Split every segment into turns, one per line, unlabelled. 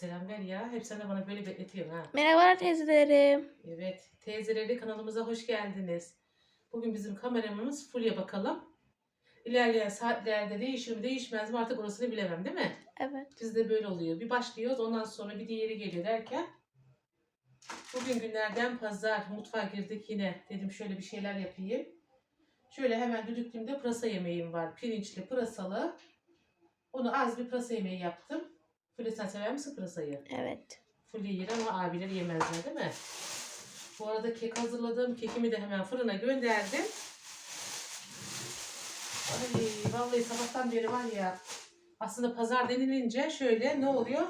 selam ver ya. Hep sen de bana böyle bekletiyorsun ha.
Merhabalar teyzelerim.
Evet. Teyzeleri kanalımıza hoş geldiniz. Bugün bizim kameramanımız Fulya bakalım. İlerleyen saatlerde değişir mi değişmez mi artık orasını bilemem değil mi?
Evet.
Bizde böyle oluyor. Bir başlıyoruz ondan sonra bir diğeri geliyor derken. Bugün günlerden pazar mutfağa girdik yine. Dedim şöyle bir şeyler yapayım. Şöyle hemen düdüklümde pırasa yemeğim var. Pirinçli pırasalı. Onu az bir pırasa yemeği yaptım. Fulya sen sever misin pırasayı?
Evet.
Fulya yer ama abiler yemezler değil mi? Bu arada kek hazırladım. Kekimi de hemen fırına gönderdim. Ay vallahi sabahtan beri var ya aslında pazar denilince şöyle ne oluyor?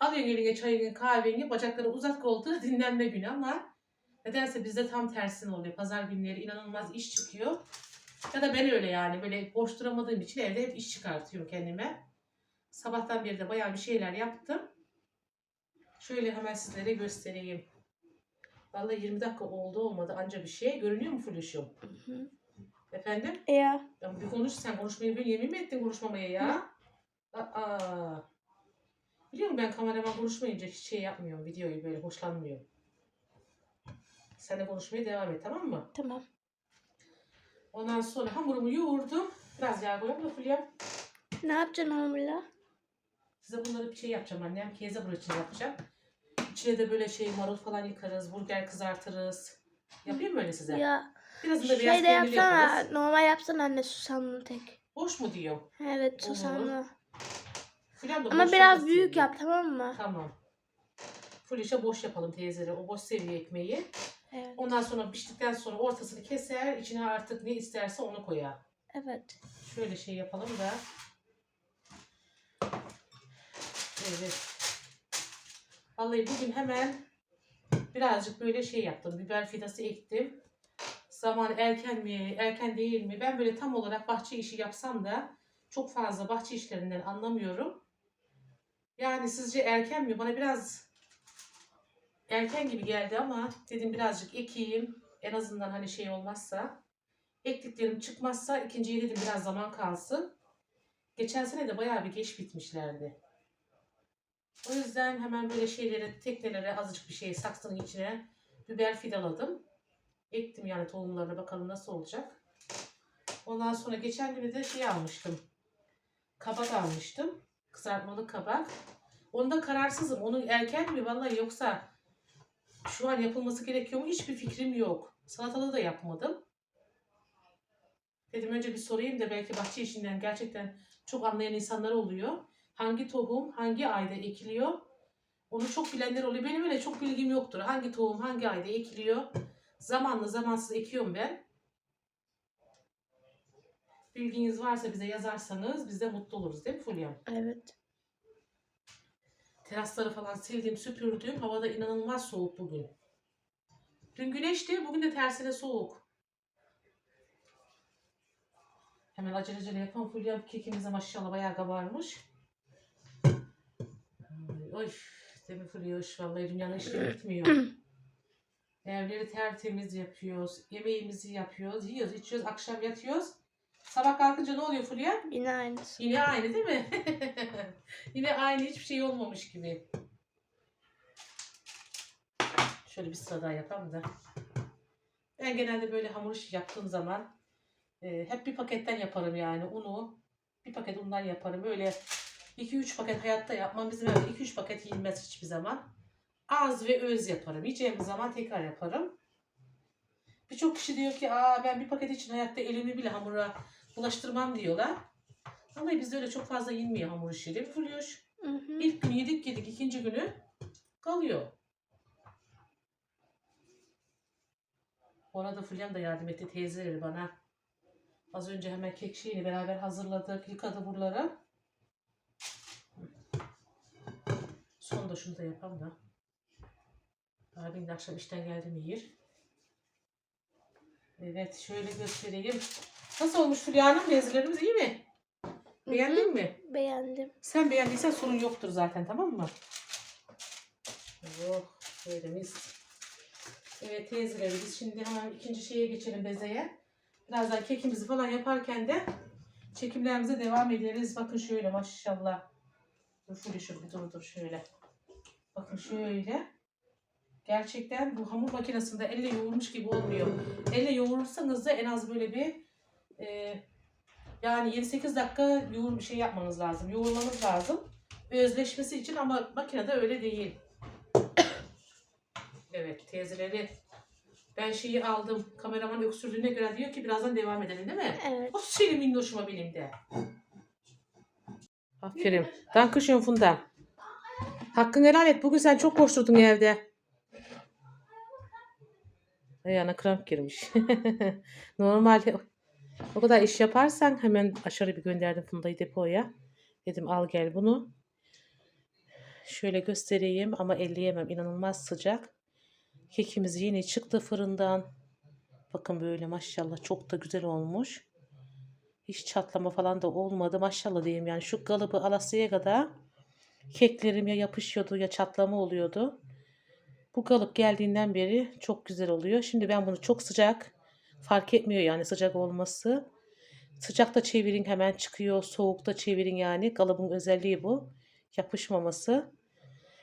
Alıyorsun eline çayını kahveni bacakları uzat koltuğa dinlenme günü ama nedense bizde tam tersine oluyor. Pazar günleri inanılmaz iş çıkıyor. Ya da ben öyle yani böyle boş duramadığım için evde hep iş çıkartıyorum kendime. Sabahtan beri de bayağı bir şeyler yaptım. Şöyle hemen sizlere göstereyim. Vallahi 20 dakika oldu olmadı anca bir şey. Görünüyor mu
hı.
Efendim?
Ya.
Ya bir konuş sen konuşmayı böyle yemin mi ettin konuşmamaya ya? Aa. Biliyor musun ben kameraman konuşmayınca hiç şey yapmıyorum. Videoyu böyle hoşlanmıyorum. Sen de konuşmaya devam et tamam mı?
Tamam.
Ondan sonra hamurumu yoğurdum. Biraz yağ koyalım da Fulya.
Ne yapacaksın hamurla?
Size bunları bir şey yapacağım annem. Keze için yapacağım. İçine de böyle şey marul falan yıkarız. Burger kızartırız. Yapayım mı öyle size?
Ya
Birazını da beyaz
şey de yapsana.
yaparız.
Normal yapsana anne susamlı tek.
Boş mu diyor?
Evet
Olur.
susamlı.
Fulya da
Ama
boş
biraz büyük
diyor.
yap tamam mı?
Tamam. Fulya boş yapalım teyzeleri. O boş seviyor ekmeği.
Evet.
Ondan sonra piştikten sonra ortasını keser. içine artık ne isterse onu koyar.
Evet.
Şöyle şey yapalım da. Evet. Vallahi bugün hemen birazcık böyle şey yaptım. Biber fidası ektim. Zaman erken mi, erken değil mi? Ben böyle tam olarak bahçe işi yapsam da çok fazla bahçe işlerinden anlamıyorum. Yani sizce erken mi? Bana biraz erken gibi geldi ama dedim birazcık ekeyim. En azından hani şey olmazsa. Ektiklerim çıkmazsa ikinciye dedim biraz zaman kalsın. Geçen sene de bayağı bir geç bitmişlerdi. O yüzden hemen böyle şeyleri, teknelere azıcık bir şey saksının içine biber fidaladım. Ektim yani tohumlarına bakalım nasıl olacak. Ondan sonra geçen günü de şey almıştım. Kabak almıştım. Kızartmalı kabak. Onda kararsızım. Onun erken mi vallahi yoksa şu an yapılması gerekiyor mu hiçbir fikrim yok. Salatalığı da yapmadım. Dedim önce bir sorayım da belki bahçe işinden gerçekten çok anlayan insanlar oluyor. Hangi tohum hangi ayda ekiliyor? Onu çok bilenler oluyor. Benim öyle çok bilgim yoktur. Hangi tohum hangi ayda ekiliyor? Zamanlı zamansız ekiyorum ben. Bilginiz varsa bize yazarsanız biz de mutlu oluruz değil mi Fulya?
Evet.
Terasları falan sildim, süpürdüm. Havada inanılmaz soğuk bugün. Dün güneşti, bugün de tersine soğuk. Hemen acele acele yapalım. Fulya kekimiz de maşallah bayağı kabarmış. Ay, Oy, değil mi Fulya? Hoş, Vallahi dünyanın işleri bitmiyor. Evleri tertemiz yapıyoruz. Yemeğimizi yapıyoruz. Yiyoruz, içiyoruz. Akşam yatıyoruz. Sabah kalkınca ne oluyor Fulya?
Yine aynısı.
Yine aynı değil mi? Yine aynı hiçbir şey olmamış gibi. Şöyle bir sıra daha yapalım da. Ben genelde böyle hamur işi yaptığım zaman e, hep bir paketten yaparım yani unu. Bir paket undan yaparım. Böyle 2-3 paket hayatta yapmam. Bizim evde 2-3 paket yenmez hiçbir zaman. Az ve öz yaparım. Yiyeceğim zaman tekrar yaparım. Birçok kişi diyor ki Aa, ben bir paket için hayatta elimi bile hamura bulaştırmam diyorlar. Ama bizde öyle çok fazla yenmiyor hamur işi değil mi Fulyoş? İlk günü yedik yedik ikinci günü kalıyor. Ona da Fulyam da yardım etti teyzeleri bana. Az önce hemen kek şeyini beraber hazırladık. Yıkadı buraları. Son da şunu da yapalım da. Abim de akşam işten geldi mi yer. Evet şöyle göstereyim. Nasıl olmuş Fulya Hanım? Benzilerimiz iyi mi? Beğendin mi?
Beğendim.
Sen beğendiysen sorun yoktur zaten tamam mı? Oh böyle mis. Evet teyzeleri biz şimdi hemen ikinci şeye geçelim bezeye. Birazdan kekimizi falan yaparken de çekimlerimize devam ederiz. Bakın şöyle maşallah. Şöyle şöyle bir dur dur şöyle. Bakın şöyle. Gerçekten bu hamur makinesinde elle yoğurmuş gibi olmuyor. Elle yoğurursanız da en az böyle bir e, yani 7-8 dakika yoğur bir şey yapmanız lazım. Yoğurmanız lazım. Özleşmesi için ama makinede öyle değil. evet teyzeleri ben şeyi aldım. Kameraman öksürdüğüne göre diyor ki birazdan devam edelim değil mi?
Evet.
O seni minnoşuma benim de. Aferin. Dankeschön Funda. Hakkını helal et. Bugün sen çok koşturdun evde. Ayağına kramp girmiş. Normalde o kadar iş yaparsan hemen aşağı bir gönderdim Funda'yı depoya. Dedim al gel bunu. Şöyle göstereyim ama elleyemem. İnanılmaz sıcak. Kekimiz yeni çıktı fırından. Bakın böyle maşallah çok da güzel olmuş. Hiç çatlama falan da olmadı. Maşallah diyeyim yani şu kalıbı alasıya kadar keklerim ya yapışıyordu ya çatlama oluyordu. Bu kalıp geldiğinden beri çok güzel oluyor. Şimdi ben bunu çok sıcak fark etmiyor yani sıcak olması. Sıcakta çevirin hemen çıkıyor. Soğukta çevirin yani. Kalıbın özelliği bu. Yapışmaması.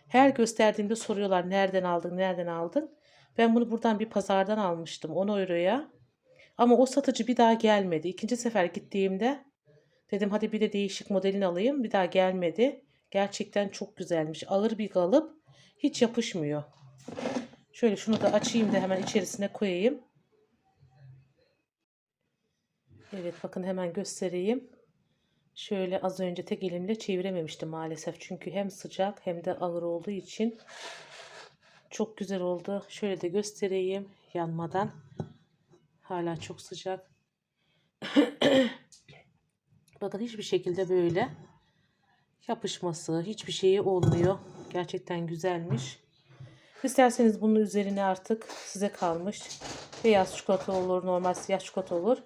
Her gösterdiğimde soruyorlar nereden aldın, nereden aldın. Ben bunu buradan bir pazardan almıştım 10 euroya. Ama o satıcı bir daha gelmedi. İkinci sefer gittiğimde dedim hadi bir de değişik modelini alayım. Bir daha gelmedi. Gerçekten çok güzelmiş. Ağır bir kalıp. Hiç yapışmıyor. Şöyle şunu da açayım da hemen içerisine koyayım. Evet bakın hemen göstereyim. Şöyle az önce tek elimle çevirememiştim maalesef. Çünkü hem sıcak hem de ağır olduğu için çok güzel oldu. Şöyle de göstereyim yanmadan. Hala çok sıcak. Bakın hiçbir şekilde böyle yapışması, hiçbir şeyi olmuyor. Gerçekten güzelmiş. İsterseniz bunun üzerine artık size kalmış. Beyaz çikolata olur, normal siyah çikolata olur.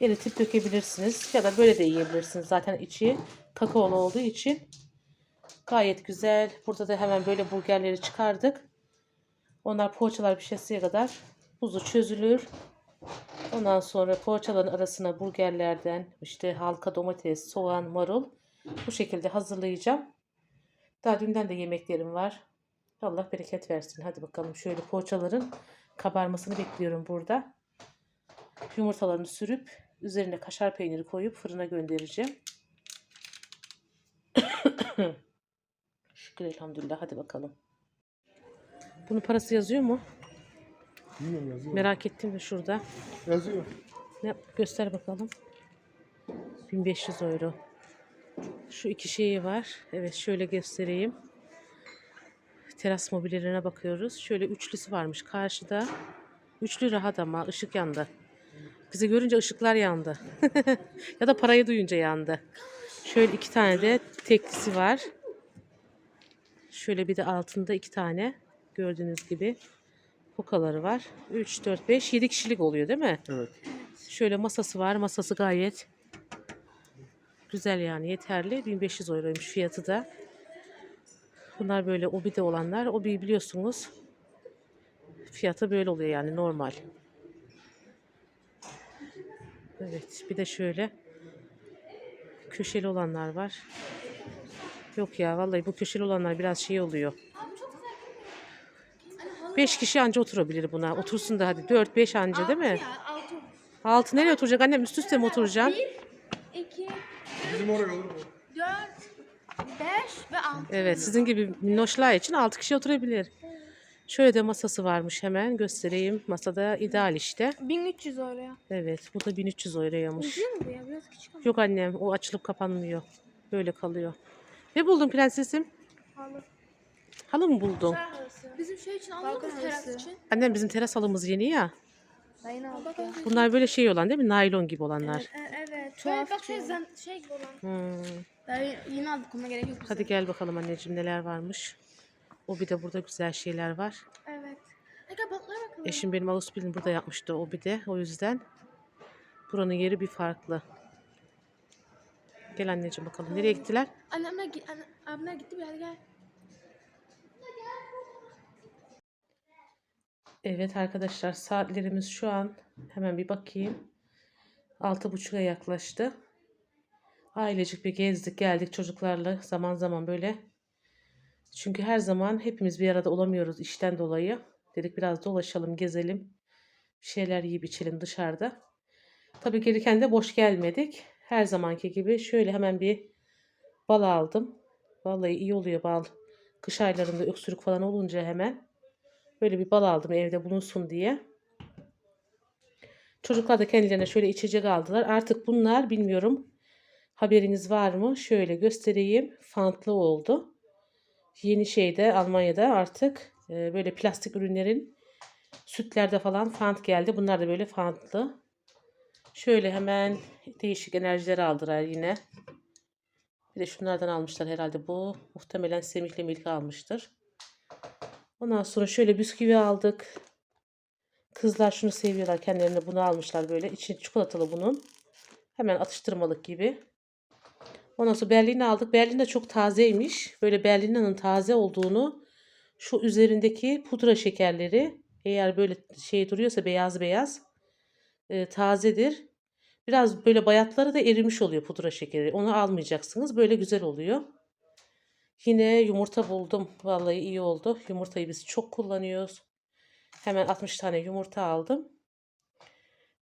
Eritip dökebilirsiniz. Ya da böyle de yiyebilirsiniz. Zaten içi kakaolu olduğu için gayet güzel. Burada da hemen böyle burgerleri çıkardık. Onlar poğaçalar pişesiye kadar buzu çözülür. Ondan sonra poğaçaların arasına burgerlerden işte halka domates, soğan, marul bu şekilde hazırlayacağım. Daha dünden de yemeklerim var. Allah bereket versin. Hadi bakalım şöyle poğaçaların kabarmasını bekliyorum burada. Yumurtalarını sürüp üzerine kaşar peyniri koyup fırına göndereceğim. Şükür elhamdülillah. Hadi bakalım. Bunun parası yazıyor mu?
Bilmiyorum yazıyor.
Merak ettim de şurada.
Yazıyor.
Ne göster bakalım. 1500 euro. Şu iki şeyi var. Evet şöyle göstereyim. Teras mobilyalarına bakıyoruz. Şöyle üçlüsü varmış karşıda. Üçlü rahat ama ışık yandı. Bizi görünce ışıklar yandı. ya da parayı duyunca yandı. Şöyle iki tane de teklisi var. Şöyle bir de altında iki tane gördüğünüz gibi kokaları var. 3, 4, 5, 7 kişilik oluyor değil mi?
Evet.
Şöyle masası var. Masası gayet güzel yani yeterli. 1500 euroymuş fiyatı da. Bunlar böyle obide olanlar. Obi biliyorsunuz fiyatı böyle oluyor yani normal. Evet bir de şöyle köşeli olanlar var. Yok ya vallahi bu köşeli olanlar biraz şey oluyor. 5 kişi anca oturabilir buna. Otursun da hadi 4-5 anca değil mi?
Altı.
Altı nereye oturacak annem? Üst üste mi oturacaksın?
İki.
Bizim oraya olur mu?
Dört. Beş ve altı.
Evet sizin gibi minnoşlar için 6 kişi oturabilir. Şöyle de masası varmış hemen göstereyim. Masada ideal işte.
1300 oraya.
Evet bu da 1300 euroymuş.
Uzuyor mu bu ya? Biraz küçük ama.
Yok annem o açılıp kapanmıyor. Böyle kalıyor. Ne buldun prensesim?
Halı.
Halı mı buldun?
Bizim şey için almadınız teras için.
Annem bizim teras halımız yeni ya.
Dayın aldık ya.
Bunlar böyle şey olan değil mi? Naylon gibi olanlar.
Evet. Tuhaf bak şey, zan, şey gibi olan.
Hmm.
Dayı yine aldık ona gerek yok. bize.
Hadi gel bakalım anneciğim neler varmış. O bir de burada güzel şeyler var.
Evet. Hadi balıklara bakalım.
Eşim benim Ağustos'un burada yapmıştı o bir de. O yüzden buranın yeri bir farklı. Gel anneciğim bakalım. Nereye gittiler?
Annemler, gi- anne, abimler gitti bir hadi gel.
Evet arkadaşlar saatlerimiz şu an hemen bir bakayım. Altı buçuğa yaklaştı. Ailecik bir gezdik geldik çocuklarla zaman zaman böyle. Çünkü her zaman hepimiz bir arada olamıyoruz işten dolayı. Dedik biraz dolaşalım, gezelim. Bir şeyler yiyip içelim dışarıda. Tabii gelirken de boş gelmedik. Her zamanki gibi şöyle hemen bir bal aldım. Vallahi iyi oluyor bal. Kış aylarında öksürük falan olunca hemen böyle bir bal aldım evde bulunsun diye. Çocuklar da kendilerine şöyle içecek aldılar. Artık bunlar bilmiyorum haberiniz var mı? Şöyle göstereyim. Fantlı oldu. Yeni şeyde Almanya'da artık e, böyle plastik ürünlerin sütlerde falan fant geldi. Bunlar da böyle fantlı. Şöyle hemen değişik enerjileri aldılar yine. Bir de şunlardan almışlar herhalde bu. Muhtemelen Semih'le Milka almıştır. Ondan sonra şöyle bisküvi aldık. Kızlar şunu seviyorlar. Kendilerine bunu almışlar böyle. İçi çikolatalı bunun. Hemen atıştırmalık gibi. Ondan sonra Berlin'i aldık. Berlin de çok tazeymiş. Böyle Berlin'in taze olduğunu şu üzerindeki pudra şekerleri eğer böyle şey duruyorsa beyaz beyaz e, tazedir. Biraz böyle bayatları da erimiş oluyor pudra şekeri. Onu almayacaksınız. Böyle güzel oluyor. Yine yumurta buldum. Vallahi iyi oldu. Yumurtayı biz çok kullanıyoruz. Hemen 60 tane yumurta aldım.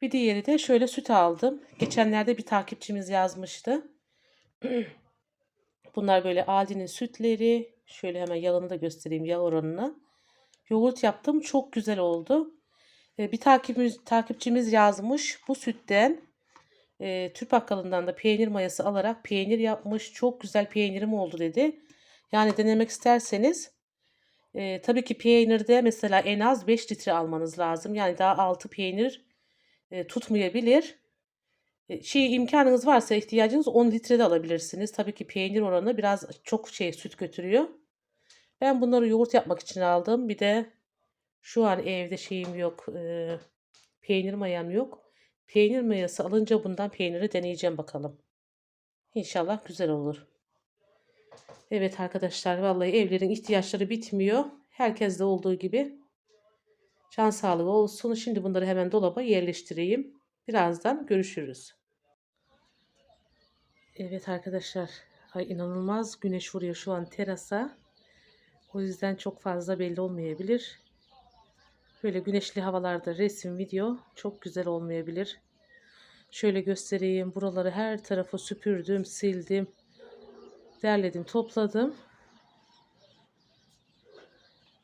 Bir diğeri de şöyle süt aldım. Geçenlerde bir takipçimiz yazmıştı. Bunlar böyle Aldi'nin sütleri. Şöyle hemen yağını da göstereyim yağ oranını. Yoğurt yaptım. Çok güzel oldu. Ee, Bir takipçimiz, takipçimiz yazmış. Bu sütten e, Türk bakkalından da peynir mayası alarak peynir yapmış. Çok güzel peynirim oldu dedi. Yani denemek isterseniz e, tabii ki peynirde mesela en az 5 litre almanız lazım. Yani daha 6 peynir e, tutmayabilir. E, Şey imkanınız varsa ihtiyacınız 10 litre de alabilirsiniz. Tabii ki peynir oranı biraz çok şey süt götürüyor. Ben bunları yoğurt yapmak için aldım. Bir de şu an evde şeyim yok. e, peynir mayam yok. Peynir mayası alınca bundan peyniri deneyeceğim bakalım. İnşallah güzel olur. Evet arkadaşlar vallahi evlerin ihtiyaçları bitmiyor. Herkeste olduğu gibi. Can sağlığı olsun. Şimdi bunları hemen dolaba yerleştireyim. Birazdan görüşürüz. Evet arkadaşlar. Ay inanılmaz güneş vuruyor şu an terasa. O yüzden çok fazla belli olmayabilir. Böyle güneşli havalarda resim, video çok güzel olmayabilir. Şöyle göstereyim. Buraları her tarafı süpürdüm, sildim. Derledim, topladım.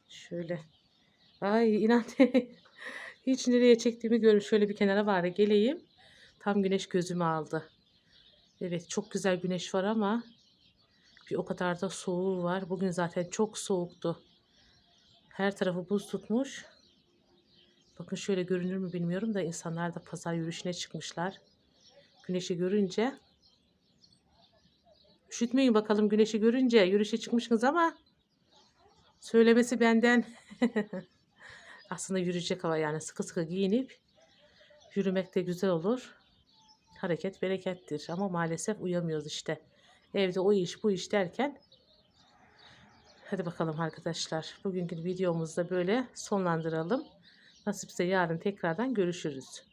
Şöyle. Ay inan hiç nereye çektiğimi görün. Şöyle bir kenara bari geleyim. Tam güneş gözümü aldı. Evet çok güzel güneş var ama bir o kadar da soğuğu var. Bugün zaten çok soğuktu. Her tarafı buz tutmuş. Bakın şöyle görünür mü bilmiyorum da insanlar da pazar yürüyüşüne çıkmışlar. Güneşi görünce. Üşütmeyin bakalım güneşi görünce. Yürüyüşe çıkmışsınız ama söylemesi benden. Aslında yürüyecek hava yani sıkı sıkı giyinip yürümek de güzel olur. Hareket berekettir ama maalesef uyamıyoruz işte. Evde o iş bu iş derken Hadi bakalım arkadaşlar. Bugünkü videomuzda böyle sonlandıralım. Nasipse yarın tekrardan görüşürüz.